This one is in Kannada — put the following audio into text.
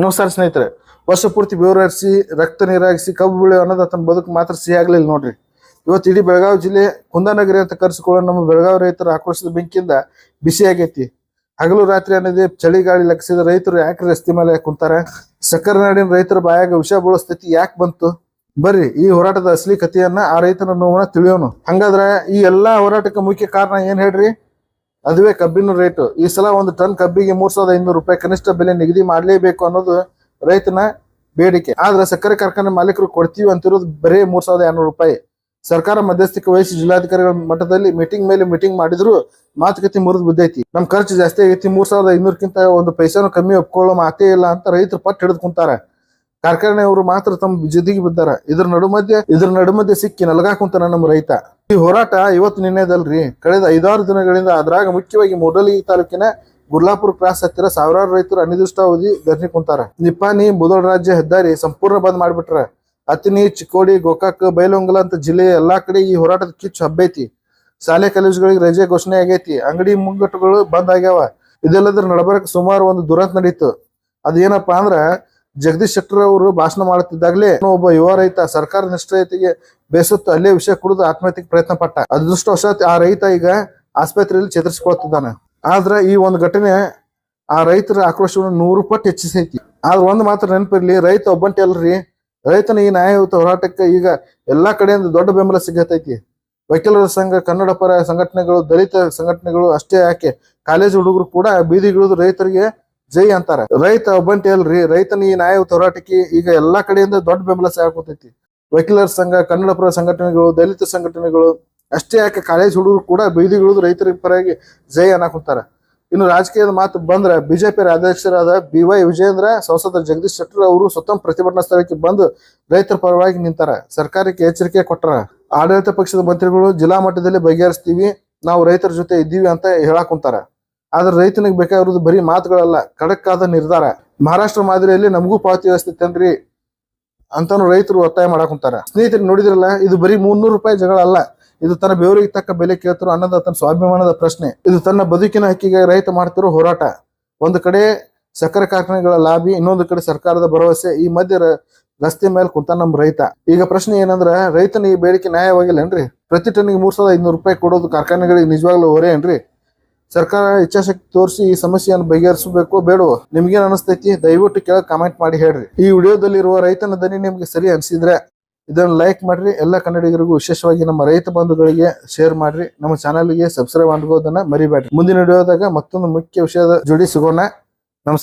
ನಮಸ್ಕಾರ ಸ್ನೇಹಿತರೆ, ವರ್ಷ ಪೂರ್ತಿ ಬೆವರಿಸಿ ರಕ್ತ ನೀರಾಗಿಸಿ, ಕಬ್ಬು ಬೆಳೆ ಅನ್ನೋದು ಆತನ ಬದುಕು ಮಾತ್ರ ಸಿಹಿ ಆಗಲಿಲ್ಲ ನೋಡ್ರಿ. ಇವತ್ತು ಇಡೀ ಬೆಳಗಾವಿ ಜಿಲ್ಲೆ ಕುಂದಾನಗರಿ ಅಂತ ಕರೆಸಿಕೊಳ್ಳೋ ನಮ್ಮ ಬೆಳಗಾವಿ ರೈತರ ಆಕ್ರೋಶದ ಬೆಂಕಿಯಿಂದ ಬಿಸಿ ಆಗೈತಿ. ಹಗಲು ರಾತ್ರಿ ಅನ್ನೋದೇ ಚಳಿಗಾಳಿ ಲಕ್ಷಿಸಿದ ರೈತರು ಯಾಕೆ ರಸ್ತೆ ಮೇಲೆ ಕುಂತಾರ? ಸಕ್ಕರೆ ನಾಡಿನ ರೈತರ ಬಾಯಾಗ ವಿಷ ಬೀಳೋ ಸ್ಥಿತಿ ಯಾಕೆ ಬಂತು? ಬರ್ರಿ, ಈ ಹೋರಾಟದ ಅಸಲಿ ಕಥೆಯನ್ನ ಆ ರೈತನ ನೋವನ್ನ ತಿಳಿಯೋನು ಹಂಗಾದ್ರೆ ಈ ಎಲ್ಲಾ ಹೋರಾಟಕ್ಕೆ ಮುಖ್ಯ ಕಾರಣ ಏನ್ ಹೇಳ್ರಿ? ಅದುವೇ ಕಬ್ಬಿನ ರೇಟು ಈ ಸಲ ಒಂದು ಟನ್ ಕಬ್ಬಿಗೆ ಮೂರ್ ಸಾವಿರದ ಐನೂರು ರೂಪಾಯಿ ಕನಿಷ್ಠ ಬೆಲೆ ನಿಗದಿ ಮಾಡಲೇಬೇಕು ಅನ್ನೋದು ರೈತನ ಬೇಡಿಕೆ. ಆದ್ರೆ ಸಕ್ಕರೆ ಕಾರ್ಖಾನೆ ಮಾಲೀಕರು ಕೊಡ್ತೀವಿ ಅಂತಿರೋದು ಬರೇ ಮೂರ್ ಸಾವಿರದ ರೂಪಾಯಿ. ಸರ್ಕಾರ ಮಧ್ಯಸ್ಥಿಕೆ ವಹಿಸಿ ಜಿಲ್ಲಾಧಿಕಾರಿಗಳ ಮಟ್ಟದಲ್ಲಿ ಮೀಟಿಂಗ್ ಮೇಲೆ ಮೀಟಿಂಗ್ ಮಾಡಿದ್ರು ಮಾತುಕತೆ ಮುರಿದು ಬಿದ್ದೈತಿ. ನಮ್ ಖರ್ಚು ಜಾಸ್ತಿ ಆಗೈತಿ, ಮೂರ್ ಸಾವಿರದ ಐನೂರಕ್ಕಿಂತ ಒಂದು ಪೈಸಾನು ಕಮ್ಮಿ ಒಪ್ಕೊಳ್ಳೋ ಮಾತೇ ಇಲ್ಲ ಅಂತ ರೈತರು ಪಟ್ಟು ಹಿಡಿದು ಕುಂತಾರ. ಕಾರ್ಖಾನೆಯವರು ಮಾತ್ರ ತಮ್ಮ ಜೊತೆಗೆ ಬಿದ್ದಾರ. ಇದ್ರ ನಡುಮಧ್ಯ ಇದ್ರ ನಡುಮಧ್ಯೆ ಸಿಕ್ಕಿ ನಲಗಾ ಕುಂತಾನ ನಮ್ಮ ರೈತ. ಈ ಹೋರಾಟ ಇವತ್ತು ನಿನ್ನೆದಲ್ರಿ. ಕಳೆದ ಐದಾರು ದಿನಗಳಿಂದ ಅದ್ರಾಗ ಮುಖ್ಯವಾಗಿ ಮೂಡಲಗಿ ತಾಲೂಕಿನ ಗುರ್ಲಾಪುರ ಕ್ರಾಸ್ ಹತ್ತಿರ ಸಾವಿರಾರು ರೈತರು ಅನಿರ್ದಿಷ್ಟಾವಧಿ ಧರಣಿ ಕುಂತಾರ. ನಿಪ್ಪಾನಿ ಮೊದಲ ರಾಜ್ಯ ಹೆದ್ದಾರಿ ಸಂಪೂರ್ಣ ಬಂದ್ ಮಾಡ್ಬಿಟ್ರ. ಅತಿನಿ ಚಿಕ್ಕೋಡಿ, ಗೋಕಾಕ್ ಬೈಲೊಂಗಲ ಅಂತ ಜಿಲ್ಲೆಯ ಎಲ್ಲಾ ಕಡೆ ಈ ಹೋರಾಟದ ಕಿಚ್ಚು ಹಬ್ಬೈತಿ. ಶಾಲೆ, ಕಾಲೇಜುಗಳಿಗೆ ರಜೆ ಘೋಷಣೆ ಆಗೈತಿ. ಅಂಗಡಿ ಮುಂಗಟ್ಟುಗಳು ಬಂದ್ ಆಗ್ಯಾವ. ಇದೆಲ್ಲದ್ರ ನಡಬರಕ್ ಸುಮಾರು ಒಂದು ದುರಂತ ನಡೀತು. ಅದೇನಪ್ಪಾ ಅಂದ್ರ ಜಗದೀಶ್ ಶೆಟ್ಟರ್ ಅವರು ಭಾಷಣ ಮಾಡುತ್ತಿದ್ದಾಗಲೇ ಒಬ್ಬ ಯುವ ರೈತ ಸರ್ಕಾರ ನಿಷ್ಠತೆಗೆ ಬೇಸತ್ತು ಅಲ್ಲೇ ವಿಷಯ ಕುಡಿದು ಆತ್ಮಹತ್ಯೆಗೆ ಪ್ರಯತ್ನ ಪಟ್ಟ. ಅದೃಷ್ಟವಶಾತ್ ಆ ರೈತ ಈಗ ಆಸ್ಪತ್ರೆಯಲ್ಲಿ ಚೇತರಿಸಿಕೊಳ್ತಿದ್ದಾನೆ ಆದ್ರೆ ಈ ಒಂದು ಘಟನೆ ಆ ರೈತರ ಆಕ್ರೋಶವನ್ನು ನೂರು ಪಟ್ಟು ಹೆಚ್ಚಿಸೈತಿ. ಆದ್ರೆ ಒಂದು ಮಾತ್ರ ನೆನಪಿರ್ಲಿ, ರೈತ ಒಬ್ಬಂಟಿ ಅಲ್ರಿ. ರೈತನ ಈ ನ್ಯಾಯಯುತ ಹೋರಾಟಕ್ಕೆ ಈಗ ಎಲ್ಲಾ ಕಡೆಯಿಂದ ದೊಡ್ಡ ಬೆಂಬಲ ಸಿಗತೈತಿ. ವಕೀಲರ ಸಂಘ, ಕನ್ನಡ ಪರ ಸಂಘಟನೆಗಳು, ದಲಿತ ಸಂಘಟನೆಗಳು ಅಷ್ಟೇ ಯಾಕೆ. ಕಾಲೇಜು ಹುಡುಗರು ಕೂಡ ಬೀದಿಗಿಳಿದು ರೈತರಿಗೆ ಜೈ ಅಂತಾರ. ರೈತ ಒಬ್ಬಂಟಿ ಅಲ್ರಿ, ರೈತನ ಈ ನ್ಯಾಯ ಹೋರಾಟಕ್ಕೆ ಈಗ ಎಲ್ಲಾ ಕಡೆಯಿಂದ ದೊಡ್ಡ ಬೆಂಬಲ ಸಿಗಾಕತೈತಿ ವಕೀಲರ ಸಂಘ ಕನ್ನಡಪುರ ಸಂಘಟನೆಗಳು, ದಲಿತ ಸಂಘಟನೆಗಳು, ಅಷ್ಟೇ ಯಾಕೆ ಕಾಲೇಜ್ ಹುಡುಗರು ಕೂಡ ಬೀದಿಗಿಳಿದು ರೈತರ ಪರವಾಗಿ ಜೈ ಅನ್ನಕೊಂತಾರೆ. ಇನ್ನು ರಾಜಕೀಯದ ಮಾತು ಬಂದ್ರೆ ಬಿಜೆಪಿ ಅಧ್ಯಕ್ಷರಾದ ಬಿ ವೈ ವಿಜೇಂದ್ರ ಸಂಸದ ಜಗದೀಶ್ ಶೆಟ್ಟರ್ ಅವರು ಸ್ವತಃ ಪ್ರತಿಭಟನಾ ಸ್ಥಳಕ್ಕೆ ಬಂದು ರೈತರ ಪರವಾಗಿ ನಿಂತಾರ. ಸರ್ಕಾರಕ್ಕೆ ಎಚ್ಚರಿಕೆ ಕೊಟ್ಟರ ಆಡಳಿತ ಪಕ್ಷದ ಮಂತ್ರಿಗಳು ಜಿಲ್ಲಾ ಮಟ್ಟದಲ್ಲಿ ಬಗೆಹರಿಸ್ತೀವಿ, ನಾವು ರೈತರ ಜೊತೆ ಇದ್ದೀವಿ ಅಂತ ಹೇಳಕ್ ಆದ್ರೆ ರೈತನಿಗೆ ಬೇಕಾಗಿರೋದು ಬರೀ ಮಾತುಗಳಲ್ಲ ಖಡಕ್ ಆದ ನಿರ್ಧಾರ. ಮಹಾರಾಷ್ಟ್ರ ಮಾದರಿಯಲ್ಲಿ ನಮಗೂ ಪಾವತಿ ವ್ಯವಸ್ಥೆ ತಂದ್ರಿ ಅಂತಾನು ರೈತರು ಒತ್ತಾಯ ಮಾಡಕ್ ಕುಂತಾರ. ಸ್ನೇಹಿತರು ನೋಡಿದ್ರಲ್ಲ, ಇದು ಬರೀ ಮುನ್ನೂರು ರೂಪಾಯಿ ಜಗಳ ಅಲ್ಲ, ಇದು ತನ್ನ ಬೆವರಿಗೆ ತಕ್ಕ ಬೆಲೆ ಕೇಳ್ತಾರೋ ಅನ್ನೋದ ತನ್ನ ಸ್ವಾಭಿಮಾನದ ಪ್ರಶ್ನೆ. ಇದು ತನ್ನ ಬದುಕಿನ ಹಕ್ಕಿಗೆ ರೈತ ಮಾಡ್ತಿರೋ ಹೋರಾಟ. ಒಂದು ಕಡೆ ಸಕ್ಕರೆ ಕಾರ್ಖಾನೆಗಳ ಲಾಭಿ ಇನ್ನೊಂದು ಕಡೆ ಸರ್ಕಾರದ ಭರವಸೆ, ಈ ಮಧ್ಯೆ ರಸ್ತೆ ಮೇಲೆ ಕುಂತ ನಮ್ಮ ರೈತ. ಈಗ ಪ್ರಶ್ನೆ ಏನಂದ್ರ ರೈತನ ಈ ಬೇಡಿಕೆ ನ್ಯಾಯವಾಗಿಲ್ಲೇನ್ರಿ ಪ್ರತಿ ಟನ್ನಿಗೆ ಮೂರ್ ಸಾವಿರದ ಐನೂರು ರೂಪಾಯಿ ಕೊಡೋದು ಕಾರ್ಖಾನೆಗಳಿಗೆ ನಿಜವಾಗ್ಲೂ ಹೊರೆ ಏನ್ರಿ? ಸರ್ಕಾರ ಇಚ್ಛಾಶಕ್ತಿ ತೋರಿಸಿ ಈ ಸಮಸ್ಯೆಯನ್ನು ಬಗೆಹರಿಸಬೇಕು, ಬೇಡವೋ? ನಿಮ್ಗೇನ್ ಅನಿಸ್ತೈತಿ? ದಯವಿಟ್ಟು ಕೆಳಗೆ ಕಾಮೆಂಟ್ ಮಾಡಿ ಹೇಳ್ರಿ. ಈ ವಿಡಿಯೋದಲ್ಲಿರುವ ರೈತನ ದನಿ ನಿಮ್ಗೆ ಸರಿ ಅನಿಸಿದ್ರೆ ಇದನ್ನು ಲೈಕ್ ಮಾಡ್ರಿ. ಎಲ್ಲ ಕನ್ನಡಿಗರಿಗೂ ವಿಶೇಷವಾಗಿ ನಮ್ಮ ರೈತ ಬಂಧುಗಳಿಗೆ ಶೇರ್ ಮಾಡ್ರಿ. ನಮ್ಮ ಚಾನಲ್ಗೆ ಸಬ್ಸ್ಕ್ರೈಬ್ ಮಾಡ್ಕೋದನ್ನ ಮರಿಬೇಡ್ರಿ. ಮುಂದಿನ ವಿಡಿಯೋದಾಗ ಮತ್ತೊಂದು ಮುಖ್ಯ ವಿಷಯದ ಜೋಡಿ ಸಿಗೋಣ.